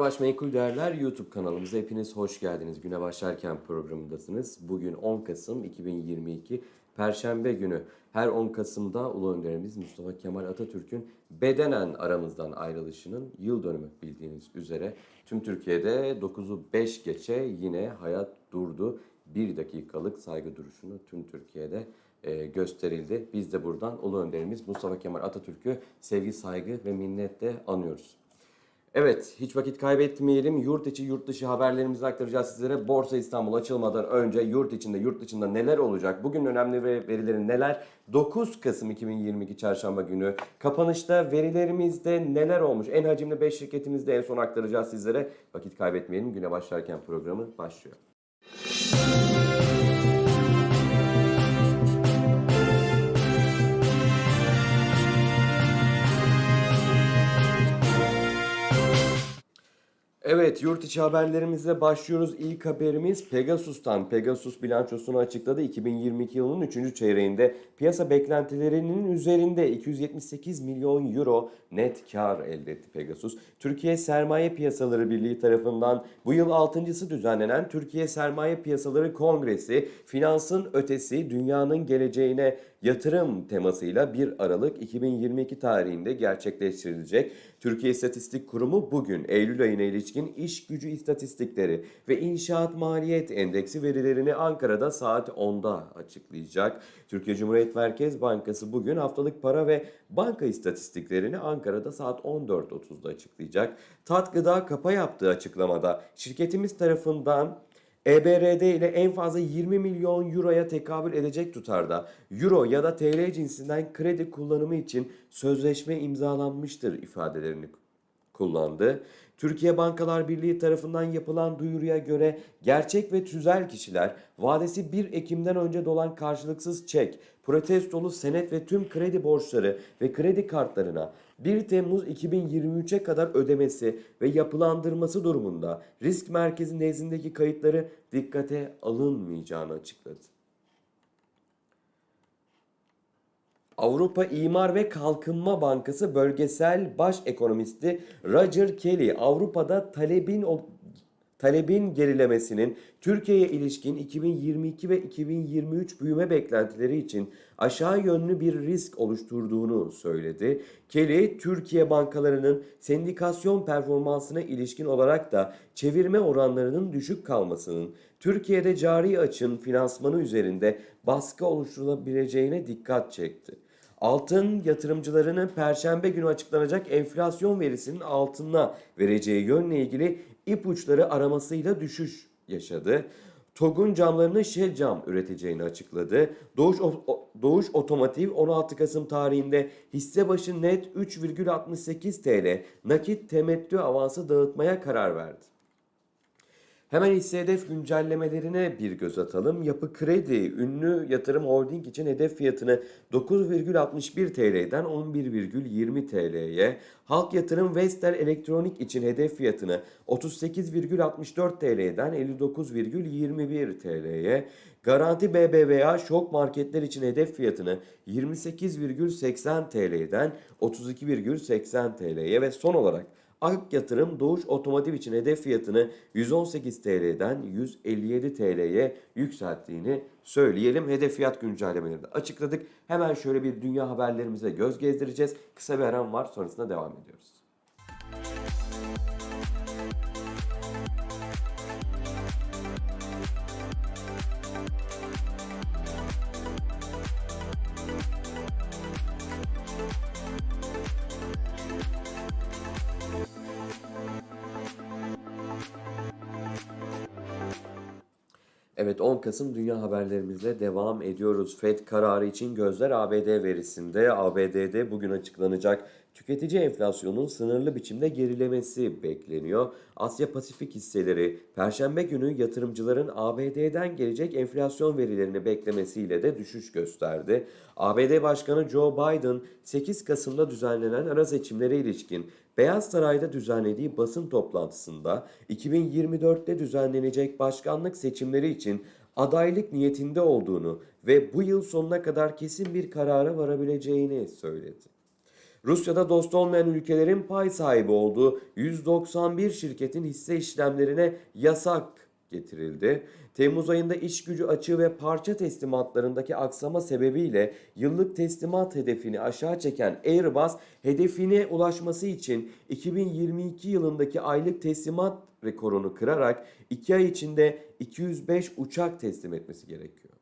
Marbaş Menkul Değerler YouTube kanalımıza hepiniz hoş geldiniz. Güne başlarken programındasınız. Bugün 10 Kasım 2022 Perşembe günü. Her 10 Kasım'da Ulu Önderimiz Mustafa Kemal Atatürk'ün bedenen aramızdan ayrılışının yıl dönümü bildiğiniz üzere. Tüm Türkiye'de 9'u 5 geçe yine hayat durdu. Bir dakikalık saygı duruşunu tüm Türkiye'de e, gösterildi. Biz de buradan Ulu Önderimiz Mustafa Kemal Atatürk'ü sevgi, saygı ve minnetle anıyoruz. Evet, hiç vakit kaybetmeyelim. Yurt içi, yurt dışı haberlerimizi aktaracağız sizlere. Borsa İstanbul açılmadan önce yurt içinde, yurt dışında neler olacak? Bugün önemli ve- verilerin neler? 9 Kasım 2022 Çarşamba günü kapanışta verilerimizde neler olmuş? En hacimli 5 şirketimizde en son aktaracağız sizlere. Vakit kaybetmeyelim. Güne başlarken programı başlıyor. Evet, yurt içi haberlerimize başlıyoruz. İlk haberimiz Pegasus'tan. Pegasus bilançosunu açıkladı. 2022 yılının 3. çeyreğinde piyasa beklentilerinin üzerinde 278 milyon euro net kar elde etti Pegasus. Türkiye Sermaye Piyasaları Birliği tarafından bu yıl 6.sı düzenlenen Türkiye Sermaye Piyasaları Kongresi, Finansın Ötesi Dünyanın Geleceğine Yatırım temasıyla 1 Aralık 2022 tarihinde gerçekleştirilecek. Türkiye İstatistik Kurumu bugün Eylül ayına ilişkin iş gücü istatistikleri ve inşaat maliyet endeksi verilerini Ankara'da saat 10'da açıklayacak. Türkiye Cumhuriyet Merkez Bankası bugün haftalık para ve banka istatistiklerini Ankara'da saat 14.30'da açıklayacak. Tat Gıda Kapa yaptığı açıklamada şirketimiz tarafından EBRD ile en fazla 20 milyon euroya tekabül edecek tutarda. Euro ya da TL cinsinden kredi kullanımı için sözleşme imzalanmıştır ifadelerini kullandı. Türkiye Bankalar Birliği tarafından yapılan duyuruya göre gerçek ve tüzel kişiler vadesi 1 Ekim'den önce dolan karşılıksız çek, protestolu senet ve tüm kredi borçları ve kredi kartlarına 1 Temmuz 2023'e kadar ödemesi ve yapılandırması durumunda risk merkezi nezdindeki kayıtları dikkate alınmayacağını açıkladı. Avrupa İmar ve Kalkınma Bankası bölgesel baş ekonomisti Roger Kelly Avrupa'da talebin talebin gerilemesinin Türkiye'ye ilişkin 2022 ve 2023 büyüme beklentileri için aşağı yönlü bir risk oluşturduğunu söyledi. Kelly, Türkiye bankalarının sendikasyon performansına ilişkin olarak da çevirme oranlarının düşük kalmasının Türkiye'de cari açın finansmanı üzerinde baskı oluşturulabileceğine dikkat çekti. Altın yatırımcılarının perşembe günü açıklanacak enflasyon verisinin altına vereceği yönle ilgili ipuçları aramasıyla düşüş yaşadı. TOG'un camlarını Shell cam üreteceğini açıkladı. Doğuş, Doğuş Otomotiv 16 Kasım tarihinde hisse başı net 3,68 TL nakit temettü avansı dağıtmaya karar verdi. Hemen hisse hedef güncellemelerine bir göz atalım. Yapı Kredi ünlü yatırım holding için hedef fiyatını 9,61 TL'den 11,20 TL'ye, Halk Yatırım Vestel Elektronik için hedef fiyatını 38,64 TL'den 59,21 TL'ye, Garanti BBVA şok marketler için hedef fiyatını 28,80 TL'den 32,80 TL'ye ve son olarak Ak Yatırım Doğuş Otomotiv için hedef fiyatını 118 TL'den 157 TL'ye yükselttiğini söyleyelim. Hedef fiyat güncellemelerini açıkladık. Hemen şöyle bir dünya haberlerimize göz gezdireceğiz. Kısa bir aram var sonrasında devam ediyoruz. Evet 10 Kasım dünya haberlerimizle devam ediyoruz. Fed kararı için gözler ABD verisinde. ABD'de bugün açıklanacak tüketici enflasyonun sınırlı biçimde gerilemesi bekleniyor. Asya Pasifik hisseleri Perşembe günü yatırımcıların ABD'den gelecek enflasyon verilerini beklemesiyle de düşüş gösterdi. ABD Başkanı Joe Biden 8 Kasım'da düzenlenen ara seçimlere ilişkin Beyaz Saray'da düzenlediği basın toplantısında 2024'te düzenlenecek başkanlık seçimleri için adaylık niyetinde olduğunu ve bu yıl sonuna kadar kesin bir karara varabileceğini söyledi. Rusya'da dost olmayan ülkelerin pay sahibi olduğu 191 şirketin hisse işlemlerine yasak getirildi. Temmuz ayında iş gücü açığı ve parça teslimatlarındaki aksama sebebiyle yıllık teslimat hedefini aşağı çeken Airbus hedefine ulaşması için 2022 yılındaki aylık teslimat rekorunu kırarak 2 ay içinde 205 uçak teslim etmesi gerekiyor.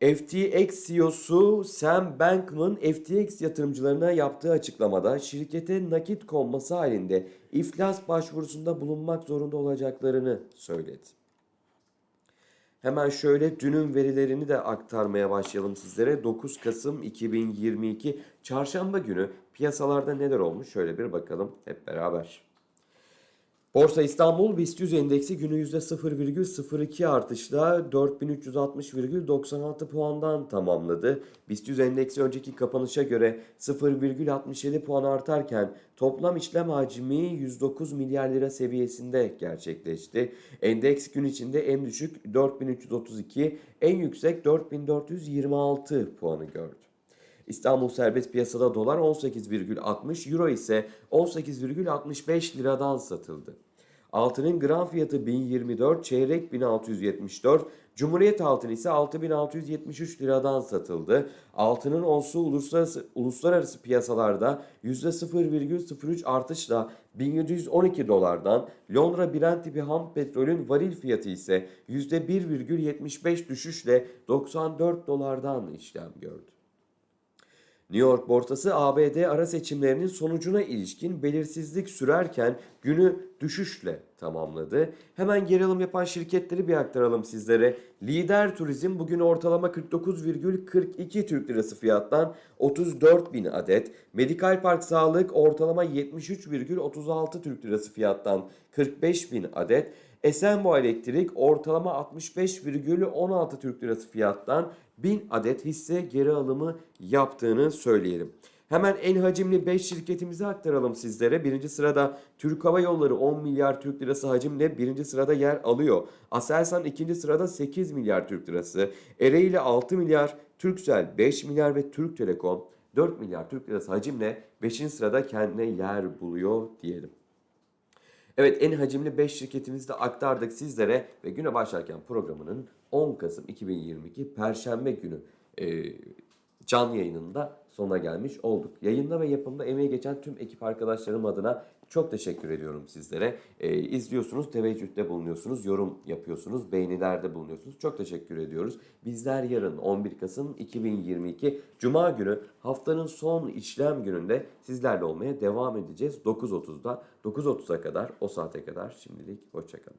FTX CEO'su Sam Bankman FTX yatırımcılarına yaptığı açıklamada şirkete nakit konması halinde iflas başvurusunda bulunmak zorunda olacaklarını söyledi. Hemen şöyle dünün verilerini de aktarmaya başlayalım sizlere. 9 Kasım 2022 Çarşamba günü piyasalarda neler olmuş şöyle bir bakalım hep beraber. Borsa İstanbul BIST 100 endeksi günü %0,02 artışla 4360,96 puandan tamamladı. BIST 100 endeksi önceki kapanışa göre 0,67 puan artarken toplam işlem hacmi 109 milyar lira seviyesinde gerçekleşti. Endeks gün içinde en düşük 4332, en yüksek 4426 puanı gördü. İstanbul serbest piyasada dolar 18,60, euro ise 18,65 liradan satıldı. Altının gram fiyatı 1024, çeyrek 1674, Cumhuriyet altını ise 6673 liradan satıldı. Altının onsu uluslararası, uluslararası piyasalarda %0,03 artışla 1712 dolardan, Londra Brent tipi ham petrolün varil fiyatı ise %1,75 düşüşle 94 dolardan işlem gördü. New York borsası ABD ara seçimlerinin sonucuna ilişkin belirsizlik sürerken günü düşüşle tamamladı. Hemen geri alım yapan şirketleri bir aktaralım sizlere. Lider Turizm bugün ortalama 49,42 Türk Lirası fiyattan 34 bin adet. Medikal Park Sağlık ortalama 73,36 Türk Lirası fiyattan 45 bin adet. Esenboğa Elektrik ortalama 65,16 Türk Lirası fiyattan 1000 adet hisse geri alımı yaptığını söyleyelim. Hemen en hacimli 5 şirketimizi aktaralım sizlere. Birinci sırada Türk Hava Yolları 10 milyar Türk Lirası hacimle birinci sırada yer alıyor. Aselsan ikinci sırada 8 milyar Türk Lirası. Ereğli 6 milyar, Turkcell 5 milyar ve Türk Telekom 4 milyar Türk Lirası hacimle 5. sırada kendine yer buluyor diyelim. Evet en hacimli 5 şirketimizi de aktardık sizlere ve güne başlarken programının 10 Kasım 2022 Perşembe günü e, canlı yayınında sonuna gelmiş olduk. Yayında ve yapımda emeği geçen tüm ekip arkadaşlarım adına çok teşekkür ediyorum sizlere. E, izliyorsunuz, teveccühte bulunuyorsunuz, yorum yapıyorsunuz, beğenilerde bulunuyorsunuz. Çok teşekkür ediyoruz. Bizler yarın 11 Kasım 2022 Cuma günü haftanın son işlem gününde sizlerle olmaya devam edeceğiz. 9.30'da 9.30'a kadar o saate kadar şimdilik hoşçakalın.